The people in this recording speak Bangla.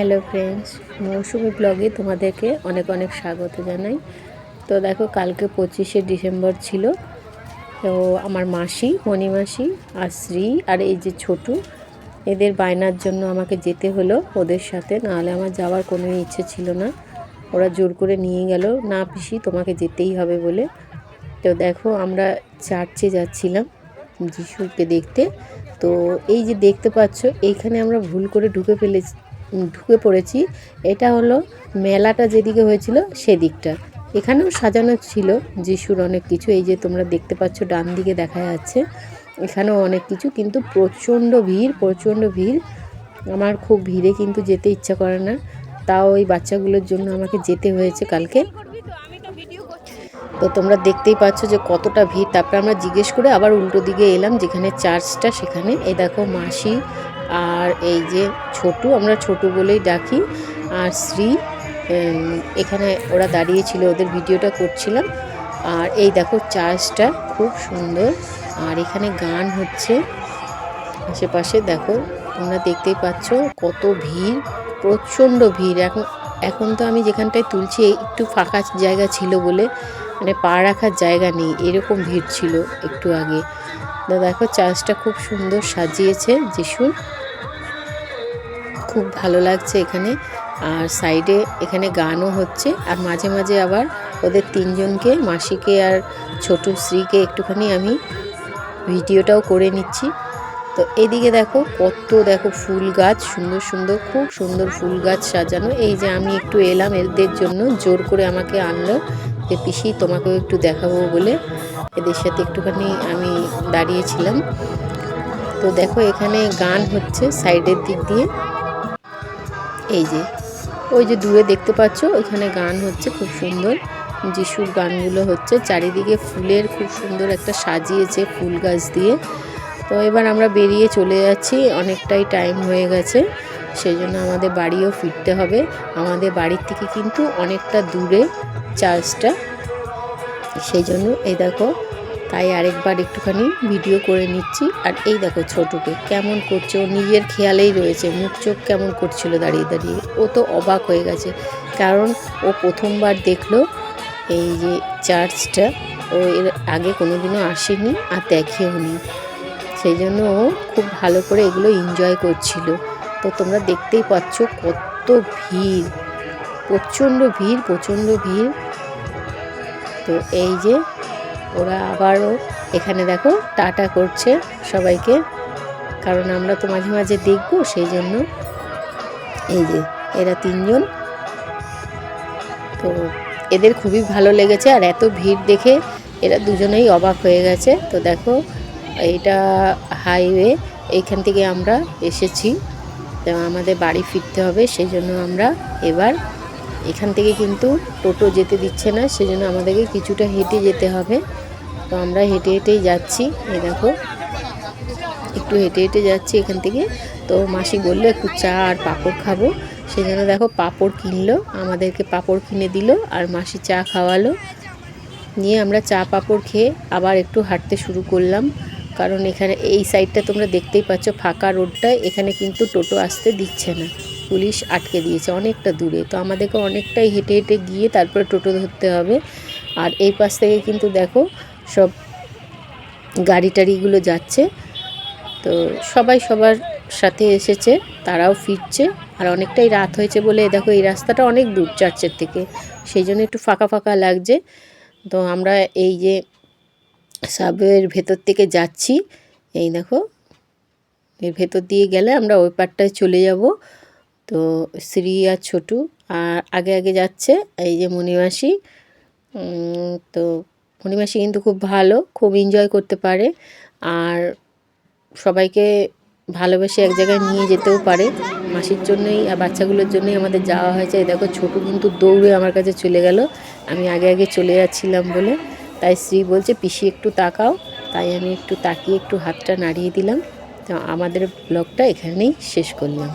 হ্যালো ফ্রেন্ডস মৌসুমি ব্লগে তোমাদেরকে অনেক অনেক স্বাগত জানাই। তো দেখো, কালকে পঁচিশে ডিসেম্বর ছিল। তো আমার মাসি, মণিমাসি আর শ্রী আর এই যে ছোটু, এদের বায়নার জন্য আমাকে যেতে হলো ওদের সাথে। নাহলে আমার যাওয়ার কোনো ইচ্ছে ছিল না। ওরা জোর করে নিয়ে গেল, না পিসি, তোমাকে যেতেই হবে বলে। তো দেখো, আমরা চার্চে যাচ্ছিলাম যিশুকে দেখতে। তো এই যে দেখতে পাচ্ছ, এইখানে আমরা ভুল করে ঢুকে ফেলে ঢুকে পড়েছি। এটা হলো মেলাটা যেদিকে হয়েছিল সেদিকটা। এখানেও সাজানো ছিল যিশুর অনেক কিছু। এই যে তোমরা দেখতে পাচ্ছ, ডান দিকে দেখা যাচ্ছে, এখানেও অনেক কিছু। কিন্তু প্রচণ্ড ভিড় প্রচণ্ড ভিড়। আমার খুব ভিড়ে কিন্তু যেতে ইচ্ছা করে না। তাও ওই বাচ্চাগুলোর জন্য আমাকে যেতে হয়েছে কালকে। তো তোমরা দেখতেই পাচ্ছ যে কতটা ভিড়। তারপরে আমরা জিজ্ঞেস করে আবার উল্টো দিকে এলাম, যেখানে চার্চটা সেখানে। এ দেখো মাসি আর এই যে ছোটু, আমরা ছোটু বলেই ডাকি, আর শ্রী এখানে ওরা দাঁড়িয়েছিল ওদের ভিডিওটা করছিলাম। আর এই দেখো চার্চটা খুব সুন্দর, আর এখানে গান হচ্ছে। আশেপাশে দেখো, তোমরা দেখতেই পাচ্ছ কত ভিড়, প্রচণ্ড ভিড়। এখন এখন তো আমি যেখানটায় তুলছি একটু ফাঁকা জায়গা ছিল বলে মানে পা রাখার জায়গা নেই, এরকম ভিড় ছিল একটু আগে। দেখো চার্চটা খুব সুন্দর সাজিয়েছে, যিশুর। খুব ভালো লাগছে এখানে। আর সাইডে এখানে গানও হচ্ছে। আর মাঝে মাঝে আবার ওদের তিনজনকে, মাসিকে আর ছোট স্ত্রীকে একটুখানি আমি ভিডিওটাও করে নিচ্ছি। তো এদিকে দেখো কত দেখো ফুল গাছ, সুন্দর সুন্দর, খুব সুন্দর ফুল গাছ সাজানো। এই যে আমি একটু এলাম এদের জন্য, জোর করে আমাকে আনলো যে, পিসি, তোমাকেও একটু দেখাবো বলে এদের সাথে একটুখানি আমি দাঁড়িয়েছিলাম। তো দেখো এখানে গান হচ্ছে সাইডের দিক দিয়ে। এই যে, ওই যে দূরে দেখতে পাচ্ছ ওইখানে গান হচ্ছে খুব সুন্দর। যিশুর গানগুলো হচ্ছে, চারিদিকে ফুলের খুব সুন্দর একটা সাজিয়েছে ফুল গাছ দিয়ে। তো এবার আমরা বেরিয়ে চলে যাচ্ছি, অনেকটাই টাইম হয়ে গেছে সেই জন্য আমাদের বাড়িও ফিরতে হবে। আমাদের বাড়ির থেকে কিন্তু অনেকটা দূরে চার্চটা সেই জন্য এই দেখো তাই আরেকবার একটুখানি ভিডিও করে নিচ্ছি। আর এই দেখো ছোটুকে কেমন করছে, ও নিজের খেয়ালেই রয়েছে, মুখ চোখ কেমন করছিল দাঁড়িয়ে দাঁড়িয়ে। ও তো অবাক হয়ে গেছে, কারণ ও প্রথমবার দেখল এই যে চার্চটা, ও এর আগে কোনোদিনও আসেনি আর দেখেও নি। সেই জন্য ও খুব ভালো করে এগুলো এনজয় করছিল। তো তোমরা দেখতেই পাচ্ছ কত ভিড়, প্রচণ্ড ভিড় প্রচণ্ড ভিড়। তো এই যে ওরা আবারও এখানে দেখো টাটা করছে সবাইকে। কারণ আমরা তো মাঝে মাঝে দেখব, সেই জন্য এই যে এরা তিনজন। তো এদের খুবই ভালো লেগেছে আর এত ভিড় দেখে এরা দুজনেই অবাক হয়ে গেছে। তো দেখো এটা হাইওয়ে, এইখান থেকে আমরা এসেছি। তো আমাদের বাড়ি ফিরতে হবে, সেই জন্য আমরা এবার এখান থেকে কিন্তু টোটো যেতে দিচ্ছে না, সেজন্য আমাদেরকে কিছুটা হেঁটে যেতে হবে। তো আমরা হেঁটে হেঁটেই যাচ্ছি। এই দেখো, একটু হেঁটে হেঁটে যাচ্ছি এখান থেকে। তো মাসি বলল, একটু চা আর পাঁপড় খাব। সেই জন্য দেখো, পাঁপড় কিনলো, আমাদেরকে পাঁপড় কিনে দিল আর মাসি চা খাওয়ালো। নিয়ে আমরা চা পাঁপড় খেয়ে আবার একটু হাঁটতে শুরু করলাম। কারণ এখানে এই সাইডটা তোমরা দেখতেই পাচ্ছ, ফাঁকা রোডটায় এখানে কিন্তু টোটো আসতে দিচ্ছে না। পুলিশ আটকে দিয়েছে অনেকটা দূরে। তো আমাদেরকে অনেকটাই হেঁটে হেঁটে গিয়ে তারপরে টোটো ধরতে হবে। আর এই পাশ থেকে কিন্তু দেখো সব গাড়ি টাড়িগুলো যাচ্ছে। তো সবাই সবার সাথে এসেছে, তারাও ফিরছে। আর অনেকটাই রাত হয়েছে বলে দেখো এই রাস্তাটা অনেক দূর চার্চের থেকে। সেই জন্য একটু ফাঁকা ফাঁকা লাগছে। তো আমরা এই যে সাবওয়ের ভেতর থেকে যাচ্ছি। এই দেখো, এর ভেতর দিয়ে গেলে আমরা ওই পারটায় চলে যাব। তো শ্রী আর ছোটু, আর আগে আগে যাচ্ছে এই যে মণিমাসি তো মণিমাসি কিন্তু খুব ভালো, খুব এনজয় করতে পারে। আর সবাইকে ভালোবেসে এক জায়গায় নিয়ে যেতেও পারে। মাসির জন্যই আর বাচ্চাগুলোর জন্যই আমাদের যাওয়া হয়েছে। দেখো, ছোটু কিন্তু দৌড়ে আমার কাছে চলে গেল। আমি আগে আগে চলে যাচ্ছিলাম বলে। তাই শ্রী বলছে, পিসি একটু তাকাও। তাই আমি একটু তাকিয়ে একটু হাতটা নাড়িয়ে দিলাম। তো আমাদের ব্লগটা এখানেই শেষ করলাম।